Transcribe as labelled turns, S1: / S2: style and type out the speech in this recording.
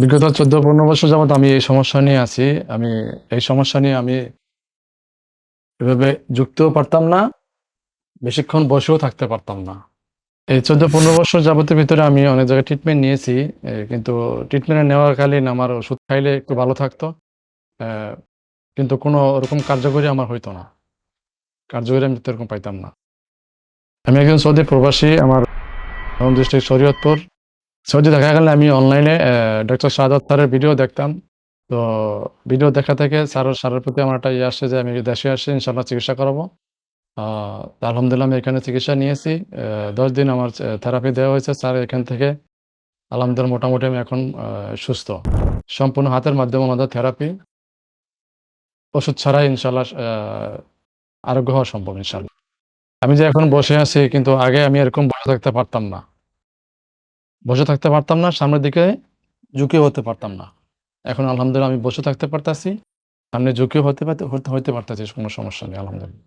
S1: বিগত চোদ্দ পনেরো বছর যাবত আমি এই সমস্যা নিয়ে আছি। আমি এই সমস্যা নিয়ে আমি এভাবে যুক্তও পারতাম না, বেশিক্ষণ বসেও থাকতে পারতাম না। এই চোদ্দ পনেরো বছর যাবতের ভিতরে আমি অনেক জায়গায় ট্রিটমেন্ট নিয়েছি কিন্তু ট্রিটমেন্টে নেওয়ার কালীন আমার ওষুধ খাইলে একটু ভালো থাকতো কিন্তু কোনো ওরকম কার্যকরী আমার হইতো না। কার্যকরী আমি এরকম পাইতাম না। আমি একজন সৌদি প্রবাসী, আমার ডিস্ট্রিক্ট শরীয়তপুর সৌদি দেখা গেলে আমি অনলাইনে ডক্টর শাহাদ স্যারের ভিডিও দেখতাম। তো ভিডিও দেখা থেকে স্যার, স্যারের প্রতি আমার একটা ইয়ে আসছে যে, আমি দেশে আসছি ইনশাল্লাহ চিকিৎসা করাবো। আলহামদুলিল্লাহ আমি এখানে চিকিৎসা নিয়েছি। দশ দিন আমার থেরাপি দেওয়া হয়েছে স্যার এখান থেকে। আলহামদুলিল্লাহ মোটামুটি আমি এখন সুস্থ। সম্পূর্ণ হাতের মাধ্যমে আমাদের থেরাপি ওষুধ ছাড়াই ইনশাল্লাহ আরোগ্য হওয়া সম্ভব ইনশাল্লাহ আমি যে এখন বসে আছি, কিন্তু আগে আমি এরকম বসে থাকতে পারতাম না। বসে থাকতে পারতাম না, সামনের দিকে ঝুঁকিও হতে পারতাম না। এখন আলহামদুলিল্লাহ আমি বসে থাকতে পারতাছি, সামনে ঝুঁকিও হতে পারতে, হতে- হতে পারতাছি, কোনো সমস্যা নেই, আলহামদুলিল্লাহ।